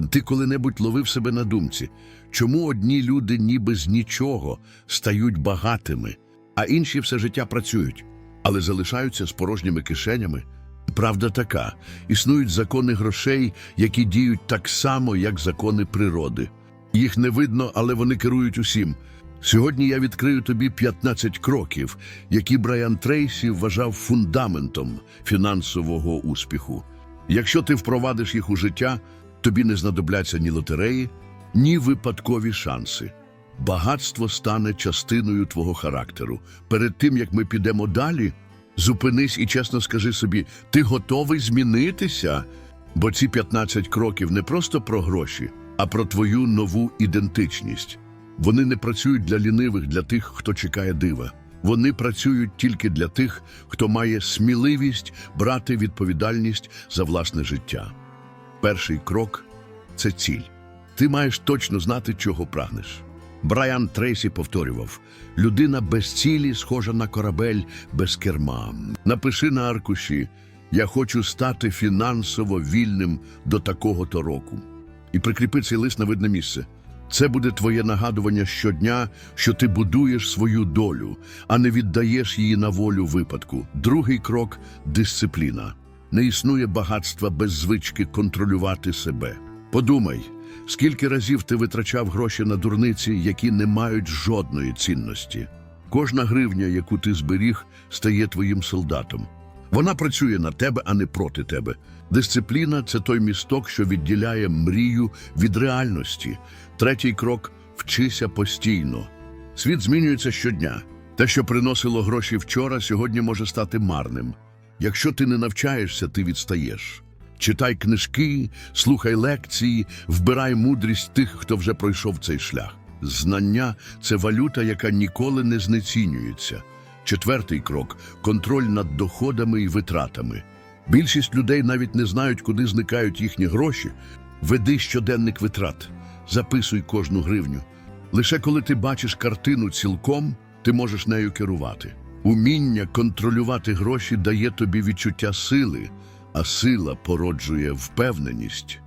Ти коли-небудь ловив себе на думці, чому одні люди ніби з нічого стають багатими, а інші все життя працюють, але залишаються з порожніми кишенями? Правда така, існують закони грошей, які діють так само, як закони природи. Їх не видно, але вони керують усім. Сьогодні я відкрию тобі 15 кроків, які Брайан Трейсі вважав фундаментом фінансового успіху. Якщо ти впровадиш їх у життя, тобі не знадобляться ні лотереї, ні випадкові шанси. Багатство стане частиною твого характеру. Перед тим, як ми підемо далі, зупинись і чесно скажи собі, ти готовий змінитися? Бо ці 15 кроків не просто про гроші, а про твою нову ідентичність. Вони не працюють для лінивих, для тих, хто чекає дива. Вони працюють тільки для тих, хто має сміливість брати відповідальність за власне життя. Перший крок це ціль. Ти маєш точно знати, чого прагнеш. Брайан Трейсі повторював: людина без цілі схожа на корабель без керма. Напиши на аркуші: Я хочу стати фінансово вільним до такого-то року. І прикріпи цей лист на видне місце. Це буде твоє нагадування щодня, що ти будуєш свою долю, а не віддаєш її на волю випадку. Другий крок дисципліна. Не існує багатства без звички контролювати себе. Подумай, скільки разів ти витрачав гроші на дурниці, які не мають жодної цінності. Кожна гривня, яку ти зберіг, стає твоїм солдатом. Вона працює на тебе, а не проти тебе. Дисципліна це той місток, що відділяє мрію від реальності. Третій крок вчися постійно. Світ змінюється щодня. Те, що приносило гроші вчора, сьогодні може стати марним. Якщо ти не навчаєшся, ти відстаєш. Читай книжки, слухай лекції, вбирай мудрість тих, хто вже пройшов цей шлях. Знання це валюта, яка ніколи не знецінюється. Четвертий крок контроль над доходами і витратами. Більшість людей навіть не знають, куди зникають їхні гроші. Веди щоденник витрат, записуй кожну гривню. Лише коли ти бачиш картину цілком, ти можеш нею керувати. Уміння контролювати гроші дає тобі відчуття сили, а сила породжує впевненість.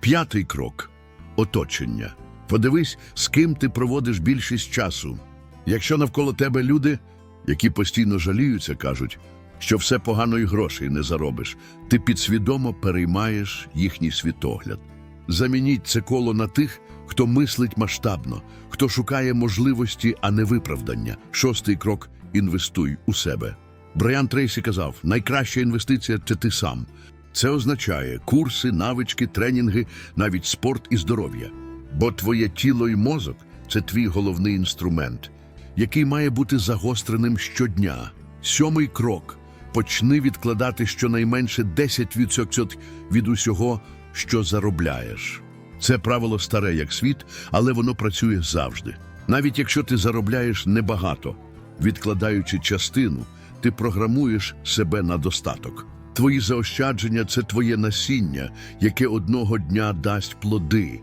П'ятий крок оточення. Подивись, з ким ти проводиш більшість часу. Якщо навколо тебе люди, які постійно жаліються, кажуть, що все погано і грошей не заробиш, ти підсвідомо переймаєш їхній світогляд. Замініть це коло на тих, хто мислить масштабно, хто шукає можливості, а не виправдання. Шостий крок інвестуй у себе. Брайан Трейсі казав: найкраща інвестиція це ти сам. Це означає курси, навички, тренінги, навіть спорт і здоров'я. Бо твоє тіло і мозок це твій головний інструмент, який має бути загостреним щодня. Сьомий крок почни відкладати щонайменше 10% від усього, що заробляєш. Це правило старе як світ, але воно працює завжди. Навіть якщо ти заробляєш небагато, відкладаючи частину, ти програмуєш себе на достаток. Твої заощадження це твоє насіння, яке одного дня дасть плоди.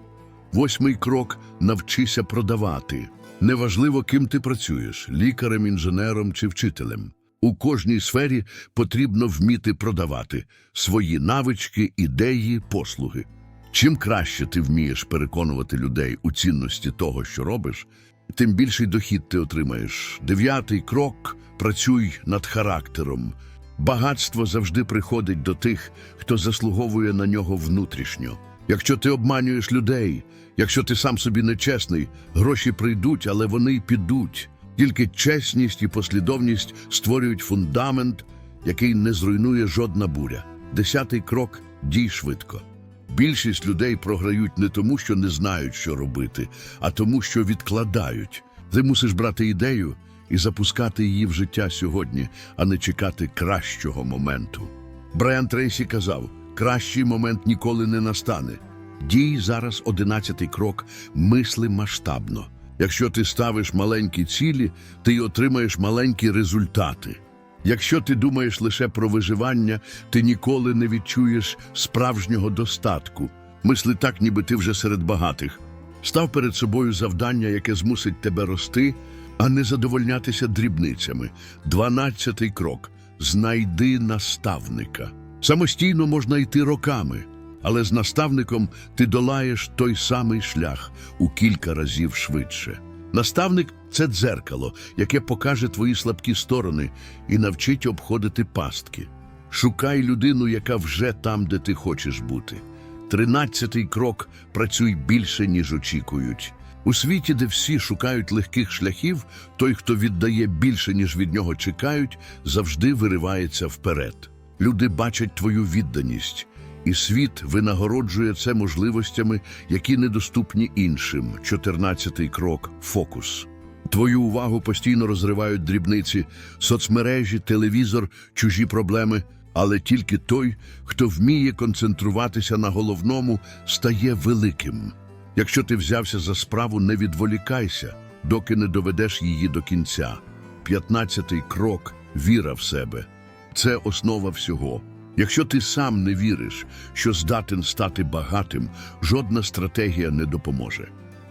Восьмий крок навчися продавати. Неважливо, ким ти працюєш лікарем, інженером чи вчителем. У кожній сфері потрібно вміти продавати свої навички, ідеї, послуги. Чим краще ти вмієш переконувати людей у цінності того, що робиш, тим більший дохід ти отримаєш. Дев'ятий крок працюй над характером. Багатство завжди приходить до тих, хто заслуговує на нього внутрішньо. Якщо ти обманюєш людей, якщо ти сам собі нечесний, гроші прийдуть, але вони й підуть. Тільки чесність і послідовність створюють фундамент, який не зруйнує жодна буря. Десятий крок дій швидко. Більшість людей програють не тому, що не знають, що робити, а тому, що відкладають. Ти мусиш брати ідею і запускати її в життя сьогодні, а не чекати кращого моменту. Брайан Трейсі казав: кращий момент ніколи не настане. Дій зараз одинадцятий крок, мисли масштабно. Якщо ти ставиш маленькі цілі, ти й отримаєш маленькі результати. Якщо ти думаєш лише про виживання, ти ніколи не відчуєш справжнього достатку. Мисли так, ніби ти вже серед багатих. Став перед собою завдання, яке змусить тебе рости, а не задовольнятися дрібницями. Дванадцятий крок знайди наставника. Самостійно можна йти роками, але з наставником ти долаєш той самий шлях у кілька разів швидше. Наставник це дзеркало, яке покаже твої слабкі сторони і навчить обходити пастки. Шукай людину, яка вже там, де ти хочеш бути. Тринадцятий крок працюй більше, ніж очікують. У світі, де всі шукають легких шляхів, той, хто віддає більше, ніж від нього чекають, завжди виривається вперед. Люди бачать твою відданість, і світ винагороджує це можливостями, які недоступні іншим. Чотирнадцятий крок фокус. Твою увагу постійно розривають дрібниці, соцмережі, телевізор, чужі проблеми. Але тільки той, хто вміє концентруватися на головному, стає великим. Якщо ти взявся за справу, не відволікайся, доки не доведеш її до кінця. П'ятнадцятий крок віра в себе. Це основа всього. Якщо ти сам не віриш, що здатен стати багатим, жодна стратегія не допоможе.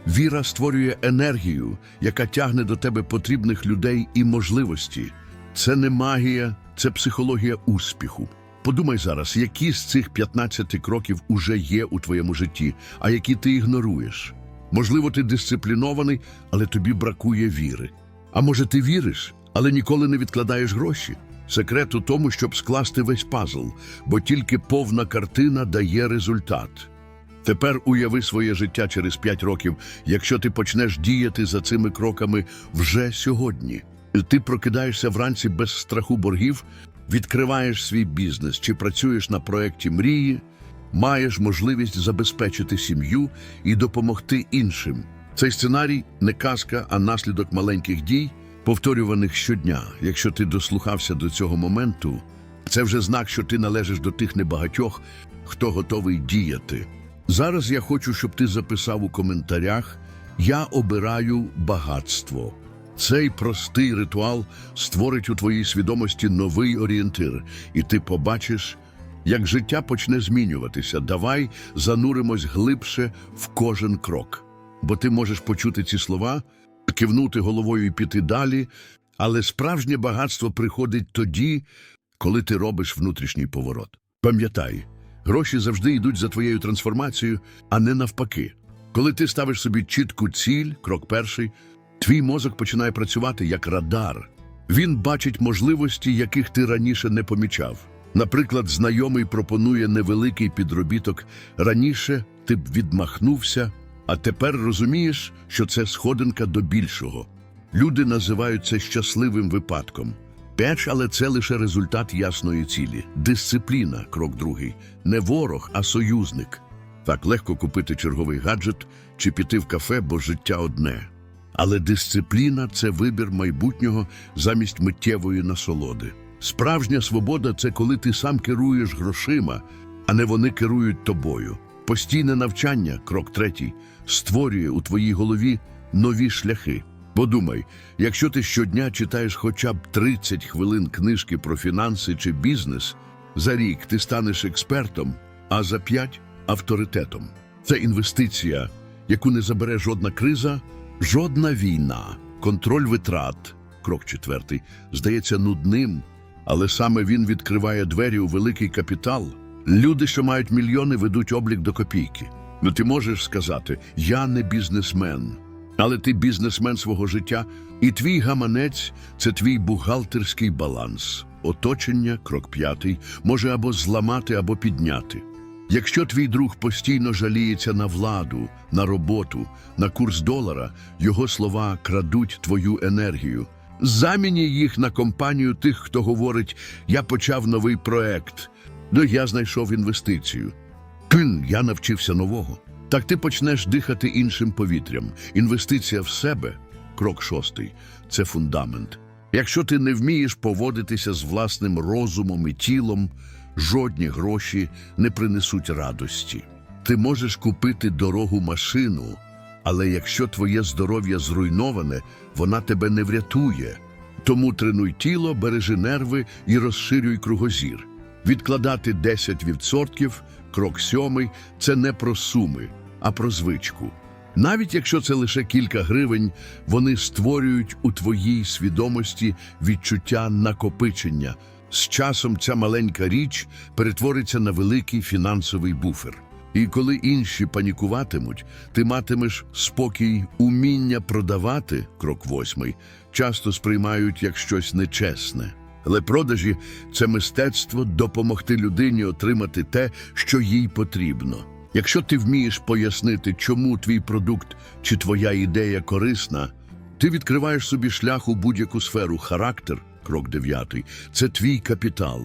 Віра створює енергію, яка тягне до тебе потрібних людей і можливості. Це не магія, це психологія успіху. Подумай зараз, які з цих 15 кроків уже є у твоєму житті, а які ти ігноруєш. Можливо, ти дисциплінований, але тобі бракує віри. А може, ти віриш, але ніколи не відкладаєш гроші. Секрет у тому, щоб скласти весь пазл, бо тільки повна картина дає результат. Тепер уяви своє життя через 5 років, якщо ти почнеш діяти за цими кроками вже сьогодні. Ти прокидаєшся вранці без страху боргів, відкриваєш свій бізнес чи працюєш на проєкті мрії, маєш можливість забезпечити сім'ю і допомогти іншим. Цей сценарій не казка, а наслідок маленьких дій, повторюваних щодня. Якщо ти дослухався до цього моменту, це вже знак, що ти належиш до тих небагатьох, хто готовий діяти. Зараз я хочу, щоб ти записав у коментарях: Я обираю багатство. Цей простий ритуал створить у твоїй свідомості новий орієнтир, і ти побачиш, як життя почне змінюватися. Давай зануримось глибше в кожен крок. Бо ти можеш почути ці слова, кивнути головою і піти далі, але справжнє багатство приходить тоді, коли ти робиш внутрішній поворот. Пам'ятай, гроші завжди йдуть за твоєю трансформацією, а не навпаки. Коли ти ставиш собі чітку ціль, крок перший, твій мозок починає працювати як радар. Він бачить можливості, яких ти раніше не помічав. Наприклад, знайомий пропонує невеликий підробіток. Раніше ти б відмахнувся, а тепер розумієш, що це сходинка до більшого. Люди називають це щасливим випадком. Печ, але це лише результат ясної цілі. Дисципліна, крок другий, не ворог, а союзник. Так легко купити черговий гаджет чи піти в кафе, бо життя одне. Але дисципліна це вибір майбутнього замість миттєвої насолоди. Справжня свобода це коли ти сам керуєш грошима, а не вони керують тобою. Постійне навчання, крок третій, створює у твоїй голові нові шляхи. Подумай, якщо ти щодня читаєш хоча б 30 хвилин книжки про фінанси чи бізнес, за рік ти станеш експертом, а за п'ять авторитетом. Це інвестиція, яку не забере жодна криза, жодна війна, контроль витрат. Крок четвертий здається нудним, але саме він відкриває двері у великий капітал. Люди, що мають мільйони, ведуть облік до копійки. Ну ти можеш сказати, я не бізнесмен. Але ти бізнесмен свого життя, і твій гаманець це твій бухгалтерський баланс. Оточення, крок п'ятий, може або зламати, або підняти. Якщо твій друг постійно жаліється на владу, на роботу, на курс долара, його слова крадуть твою енергію. Заміні їх на компанію тих, хто говорить Я почав новий проект. Ну, я знайшов інвестицію. Кин, я навчився нового. Так ти почнеш дихати іншим повітрям. Інвестиція в себе крок шостий це фундамент. Якщо ти не вмієш поводитися з власним розумом і тілом, жодні гроші не принесуть радості. Ти можеш купити дорогу машину, але якщо твоє здоров'я зруйноване, вона тебе не врятує. Тому тренуй тіло, бережи нерви і розширюй кругозір. Відкладати 10% крок сьомий це не про суми, а про звичку. Навіть якщо це лише кілька гривень, вони створюють у твоїй свідомості відчуття накопичення. З часом ця маленька річ перетвориться на великий фінансовий буфер. І коли інші панікуватимуть, ти матимеш спокій, уміння продавати, крок восьмий, часто сприймають як щось нечесне. Але продажі це мистецтво допомогти людині отримати те, що їй потрібно. Якщо ти вмієш пояснити, чому твій продукт чи твоя ідея корисна, ти відкриваєш собі шлях у будь-яку сферу. Характер, крок дев'ятий, це твій капітал.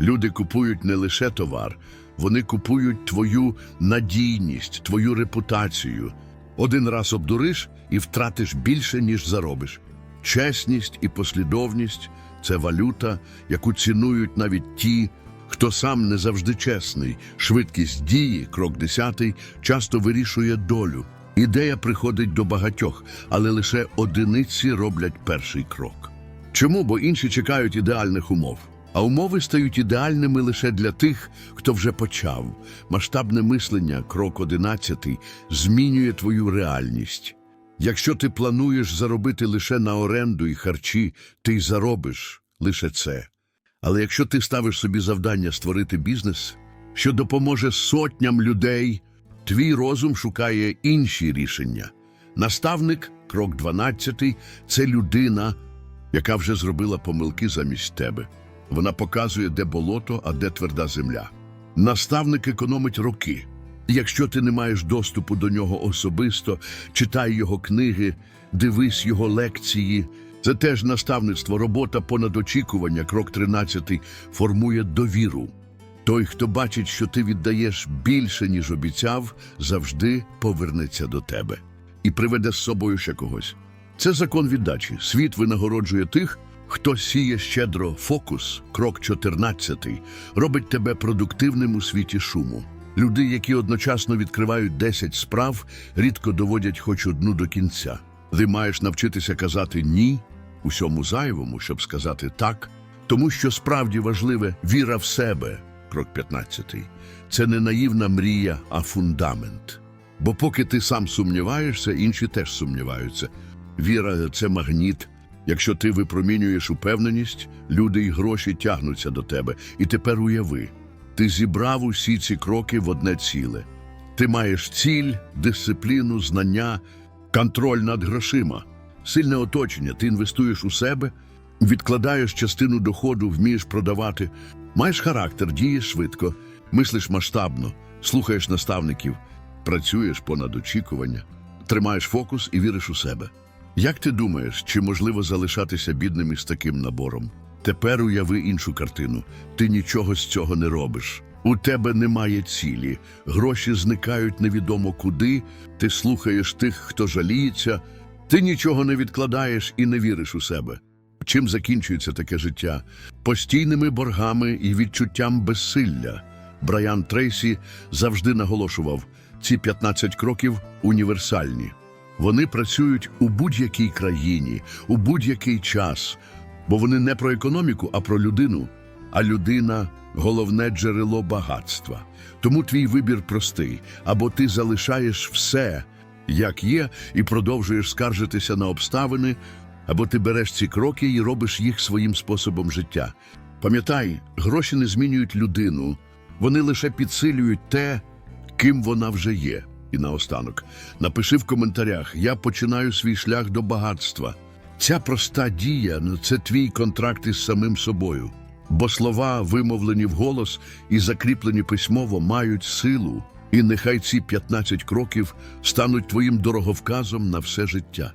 Люди купують не лише товар, вони купують твою надійність, твою репутацію. Один раз обдуриш і втратиш більше, ніж заробиш. Чесність і послідовність це валюта, яку цінують навіть ті, хто сам не завжди чесний. Швидкість дії, крок десятий, часто вирішує долю. Ідея приходить до багатьох, але лише одиниці роблять перший крок. Чому? Бо інші чекають ідеальних умов. А умови стають ідеальними лише для тих, хто вже почав. Масштабне мислення, крок одинадцятий, змінює твою реальність. Якщо ти плануєш заробити лише на оренду і харчі, ти й заробиш лише це. Але якщо ти ставиш собі завдання створити бізнес, що допоможе сотням людей, твій розум шукає інші рішення. Наставник, крок 12, це людина, яка вже зробила помилки замість тебе. Вона показує, де болото, а де тверда земля. Наставник економить роки. Якщо ти не маєш доступу до нього особисто, читай його книги, дивись його лекції. Це теж наставництво, робота понад очікування, крок 13, формує довіру. Той, хто бачить, що ти віддаєш більше, ніж обіцяв, завжди повернеться до тебе і приведе з собою ще когось. Це закон віддачі. Світ винагороджує тих, хто сіє щедро фокус, крок 14, робить тебе продуктивним у світі шуму. Люди, які одночасно відкривають 10 справ, рідко доводять хоч одну до кінця. Ти маєш навчитися казати ні усьому зайвому, щоб сказати так, тому що справді важливе віра в себе, крок 15. Це не наївна мрія, а фундамент. Бо поки ти сам сумніваєшся, інші теж сумніваються. Віра це магніт. Якщо ти випромінюєш упевненість, люди й гроші тягнуться до тебе. І тепер уяви, ти зібрав усі ці кроки в одне ціле. Ти маєш ціль, дисципліну, знання, контроль над грошима, сильне оточення, ти інвестуєш у себе, відкладаєш частину доходу, вмієш продавати, маєш характер, дієш швидко, мислиш масштабно, слухаєш наставників, працюєш понад очікування, тримаєш фокус і віриш у себе. Як ти думаєш, чи можливо залишатися бідним із таким набором? Тепер уяви іншу картину. Ти нічого з цього не робиш. У тебе немає цілі, гроші зникають невідомо куди, ти слухаєш тих, хто жаліється, ти нічого не відкладаєш і не віриш у себе. Чим закінчується таке життя? Постійними боргами і відчуттям безсилля. Брайан Трейсі завжди наголошував, ці 15 кроків універсальні. Вони працюють у будь-якій країні, у будь-який час, бо вони не про економіку, а про людину. А людина головне джерело багатства. Тому твій вибір простий: або ти залишаєш все, як є, і продовжуєш скаржитися на обставини, або ти береш ці кроки і робиш їх своїм способом життя. Пам'ятай, гроші не змінюють людину, вони лише підсилюють те, ким вона вже є. І наостанок, напиши в коментарях: я починаю свій шлях до багатства. Ця проста дія ну, це твій контракт із самим собою. Бо слова, вимовлені вголос і закріплені письмово, мають силу, і нехай ці 15 кроків стануть твоїм дороговказом на все життя.